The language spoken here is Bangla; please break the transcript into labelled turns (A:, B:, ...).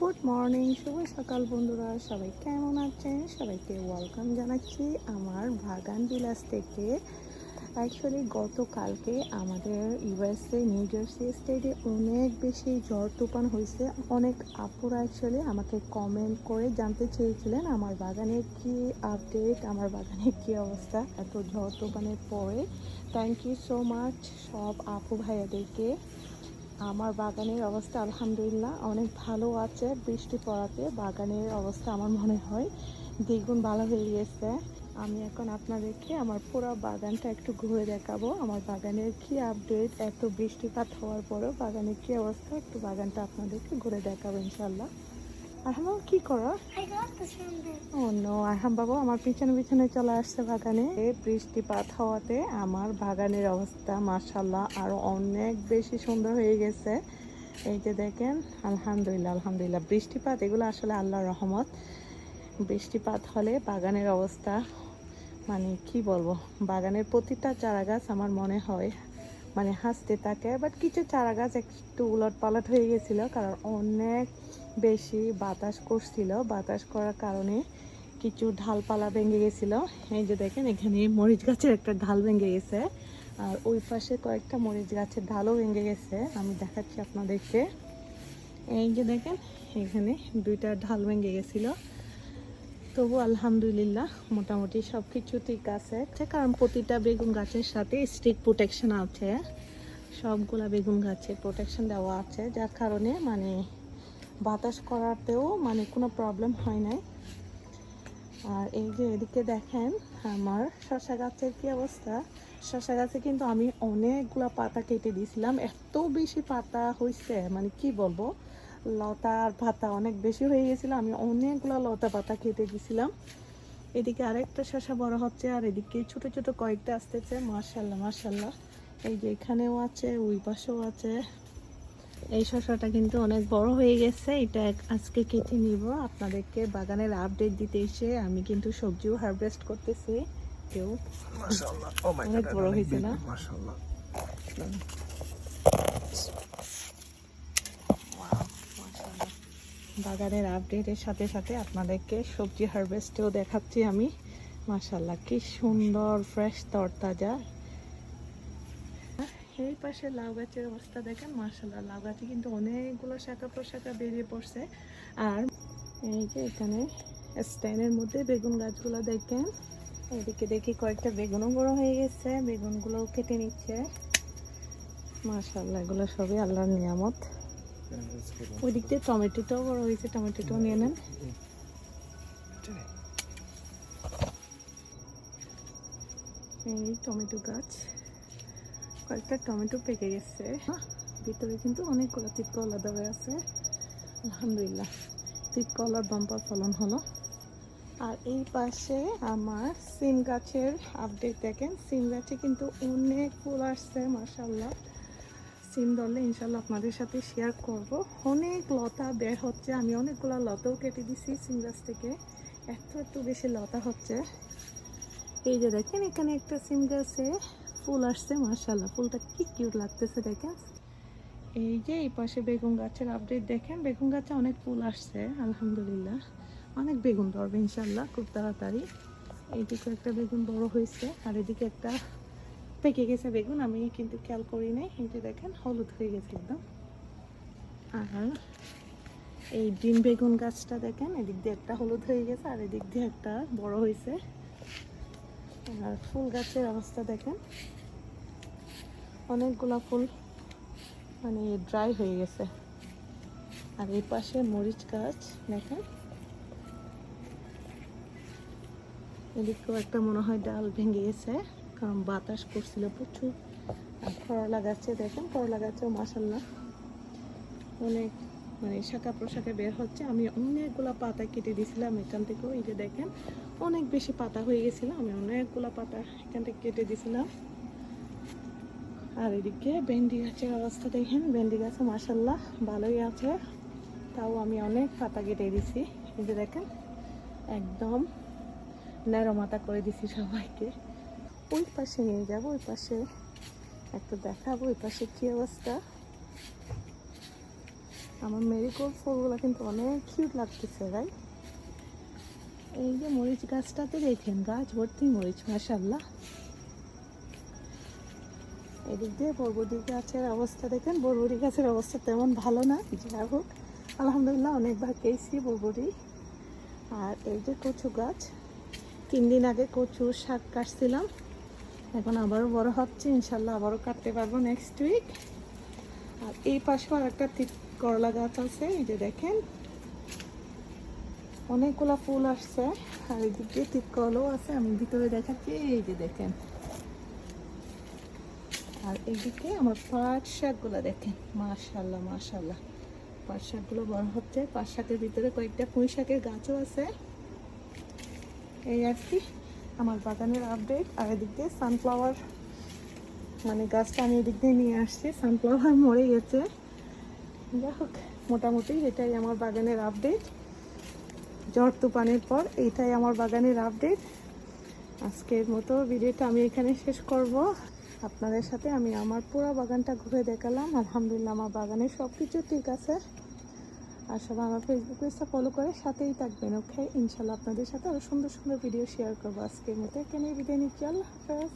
A: গুড মর্নিং, শুভ সকাল বন্ধুরা। সবাই কেমন আছেন? সবাইকে ওয়েলকাম জানাচ্ছি আমার বাগান বিলাস থেকে। অ্যাকচুয়ালি গতকালকে আমাদের ইউএসএ, নিউ জার্সি স্টেটে অনেক বেশি ঝড় তুফান হয়েছে। অনেক আপুরা অ্যাকচুয়ালি আমাকে কমেন্ট করে জানতে চেয়েছিলেন আমার বাগানের কি আপডেট আমার বাগানের কি অবস্থা, এত ঝড় তুফানের পরে। থ্যাংক ইউ সো মাচ সব আপু ভাইয়াদেরকে। আমার বাগানের অবস্থা আলহামদুলিল্লাহ অনেক ভালো আছে। বৃষ্টি পড়াতে বাগানের অবস্থা আমার মনে হয় দ্বিগুণ ভালো হয়ে গেছে আমি এখন আপনাদেরকে আমার পুরো বাগানটা একটু ঘুরে দেখাবো। আমার বাগানের কি আপডেট এত বৃষ্টিপাত হওয়ার পরেও বাগানের কি অবস্থা, একটু বাগানটা আপনাদেরকে ঘুরে দেখাবো ইনশাল্লাহ আরহাম কি করো? ও নো আরহাম বাবু আমার পিছনে পিছনে চলে আসছে বাগানে। এই বৃষ্টিপাত হওয়াতে আমার বাগানের অবস্থা মাশাল্লাহ আরও অনেক বেশি সুন্দর হয়ে গেছে। এই যে দেখেন আলহামদুলিল্লাহ আলহামদুলিল্লাহ। বৃষ্টিপাত এগুলো আসলে আল্লাহর রহমত। বৃষ্টিপাত হলে বাগানের অবস্থা মানে কি বলব বাগানের প্রতিটা চারা গাছ আমার মনে হয় মানে হাসতে থাকে। বাট কিছু চারা গাছ একটু উলট পালট হয়ে গেছিল কারণ অনেক বেশি বাতাস করছিল। বাতাস করার কারণে কিছু ঢালপালা ভেঙে গেছিল। এই যে দেখেন, এখানে মরিচ গাছের একটা ঢাল ভেঙে গেছে। আর ওই পাশে কয়েকটা মরিচ গাছের ঢালও ভেঙে গেছে। আমি দেখাচ্ছি আপনাদেরকে। এই যে দেখেন, এখানে দুইটা ঢাল ভেঙে গেছিল। তবু আলহামদুলিল্লাহ, মোটামুটি সব কিছু ঠিক আছে। কারণ প্রতিটা বেগুন গাছের সাথে স্টিক প্রোটেকশন আছে। সবগুলা বেগুন গাছে প্রোটেকশন দেওয়া আছে। যার কারণে মানে বাতাস করাতেও মানে কোনো প্রবলেম হয় নাই। আর এই যে এদিকে দেখেন, আমার শশা গাছের কি অবস্থা? শশা গাছে কিন্তু আমি অনেকগুলা পাতা কেটে দিয়েছিলাম। এত বেশি পাতা হয়েছে মানে কি বলব? লতা আর পাতা অনেক বেশি হয়ে গেছিল, আমি অনেকগুলো লতা পাতা কেটে দিয়েছিলাম। এদিকে আরেকটা শশা বড় হচ্ছে, আর এদিকে ছোট ছোট কয়েকটা আসতেছে মার্শাল্লাহ মার্শাল্লাহ এই যে এখানেও আছে, ওই পাশেও আছে। এই শসাটা কিন্তু অনেক বড় হয়ে গেছে। এটা আজকে কেটে নিব। আপনাদেরকে বাগানের আপডেট দিতে এসে আমি কিন্তু সবজিও হারভেস্ট করতেছি। কেউ
B: মাই
A: অনেক বড় হয়েছে না? বাগানের আপডেটের সাথে সাথে আপনাদেরকে সবজি হারভেস্টেও দেখাচ্ছি আমি। মাশাল্লাহ কি সুন্দর ফ্রেশ তরতাজা। এই পাশে লাউ গাছের অবস্থা দেখেন মাশাল্লাহ লাউ গাছে কিন্তু অনেকগুলো শাখা প্রশাখা বেরিয়ে পড়ছে। আর এই যে এখানে স্ট্যান্ডের মধ্যে বেগুন গাছগুলো দেখেন, এদিকে দেখি কয়েকটা বেগুনও বড় হয়ে গেছে, বেগুনগুলোও কেটে নিচ্ছে। মাশাল্লাহ এগুলো সবই আল্লাহর নিয়ামত। ওই দিক দিয়ে টমেটোটাও বড় হয়েছে, টমেটোটাও নিয়ে নেন। এই টমেটো গাছ। কয়েকটা টমেটো পেকে গেছে। ভিতরে কিন্তু অনেকগুলো তিতকলা দেওয়া আছে। আলহামদুলিল্লাহ তিতকলার বাম্পার ফলন হলো। আর এই পাশে আমার সিম গাছের আপডেট দেখেন। সিম গাছে কিন্তু অনেক ফুল আসছে মাসাল্লাহ সিম ধরলে ইনশাল্লাহ আপনাদের সাথে শেয়ার করব। অনেক লতা বের হচ্ছে। আমি অনেকগুলো লতাও কেটে দিছি সিম গাছ থেকে। এত একটু বেশি লতা হচ্ছে। এই যে দেখেন এখানে একটা সিম গাছে ফুল আসছে মার্শাল্লাহ ফুলটা কি কিউট লাগতেছে দেখেন এই যে এই পাশে বেগুন গাছের আপডেট দেখেন। বেগুন গাছে অনেক ফুল আসছে, আলহামদুলিল্লাহ। অনেক বেগুন ধরবে ইনশাল্লাহ খুব তাড়াতাড়ি। এইদিকে একটা বেগুন বড় হয়েছে, আর এদিকে একটা পেকে গেছে বেগুন। আমি কিন্তু খেয়াল করি নাই। কিন্তু দেখেন, হলুদ হয়ে গেছে একদম। আর এই ডিম বেগুন গাছটা দেখেন, এদিক দিয়ে একটা হলুদ হয়ে গেছে, আর এদিক দিয়ে একটা বড় হয়েছে। আর ফুল গাছের অবস্থা দেখেন। অনেকগুলা ফুল মানে ড্রাই হয়ে গেছে। আর এই পাশে মরিচ গাছ, দেখেন। এদিকেও একটা মনে হয় ডাল ভেঙে গেছে, কারণ বাতাস করছিল প্রচুর। আর করলা গাছে, দেখেন, করলা গাছেও মাসাল্লাহ অনেক মানে শাখা প্রশাখা বের হচ্ছে। আমি অনেকগুলা পাতা কেটে দিয়েছিলাম এখান থেকেও, এই যে দেখেন অনেক বেশি পাতা হয়ে গেছিল, আমি অনেকগুলা পাতা এখান থেকে কেটে দিয়েছিলাম আর এদিকে ভেন্ডি গাছের অবস্থা দেখেন, ভেন্ডি গাছে মাসাল্লাহ ভালোই আছে, তাও আমি অনেক পাতা কেটে দিছি। এই যে দেখেন, একদম ন্যারো মাথা করে দিছি সবাইকে। ওই পাশে নিয়ে যাব, ওই পাশে একটু দেখাবো, ওই পাশে কী অবস্থা? আমার মেরিকোল ফুলগুলো কিন্তু অনেক কিউট লাগতেছে রাই এই যে মরিচ গাছটাতে দেখেন, গাছ ভর্তি মরিচ মাসাল্লাহ এদিক দিয়ে বরবটি গাছের অবস্থা দেখেন, বরবটি গাছের অবস্থা তেমন ভালো না। যাই হোক, আলহামদুলিল্লাহ অনেকবার পেয়েছি বরবটি। আর এই যে কচু গাছ, তিন দিন আগে কচু শাক কাটছিলাম। এখন আবারও বড় হচ্ছে ইনশাল্লাহ আবারও কাটতে পারব নেক্সট উইক আর এই পাশেও আর একটা করলা গাছ আছে, এই যে দেখেন। অনেকগুলা ফুল আসছে, আর এদিক দিয়ে তিত আছে। আমি ভিতরে দেখাচ্ছি, এই যে দেখেন। আর এদিকে আমার পাট শাকগুলো দেখেন। মাশাল্লাহ মাশাল্লাহ পাট শাকগুলো বড় হচ্ছে। পাট শাকের ভিতরে কয়েকটা পুঁই শাকের গাছও আছে। এই আর কি, আমার বাগানের আপডেট। আর এদিক দিয়ে সানফ্লাওয়ার মানে গাছটা আমি এদিক দিয়ে নিয়ে আসছি। সানফ্লাওয়ার মরে গেছে। যাই হোক, মোটামুটি এটাই আমার বাগানের আপডেট। ঝড় তুফানের পর, এইটাই আমার বাগানের আপডেট আজকের মতো ভিডিওটা আমি এখানে শেষ করব। আপনাদের সাথে আমি আমার পুরো বাগানটা ঘুরে দেখালাম। আলহামদুলিল্লাহ আমার বাগানের সব কিছু ঠিক আছে। আর সবাই আমার ফেসবুক পেজটা ফলো করে সাথেই থাকবেন ওকে ইনশাল্লাহ আপনাদের সাথে আরও সুন্দর সুন্দর ভিডিও শেয়ার করব আজকের মতো। এখানে বিদায় নিচ্ছি। আল্লাহ হাফেজ।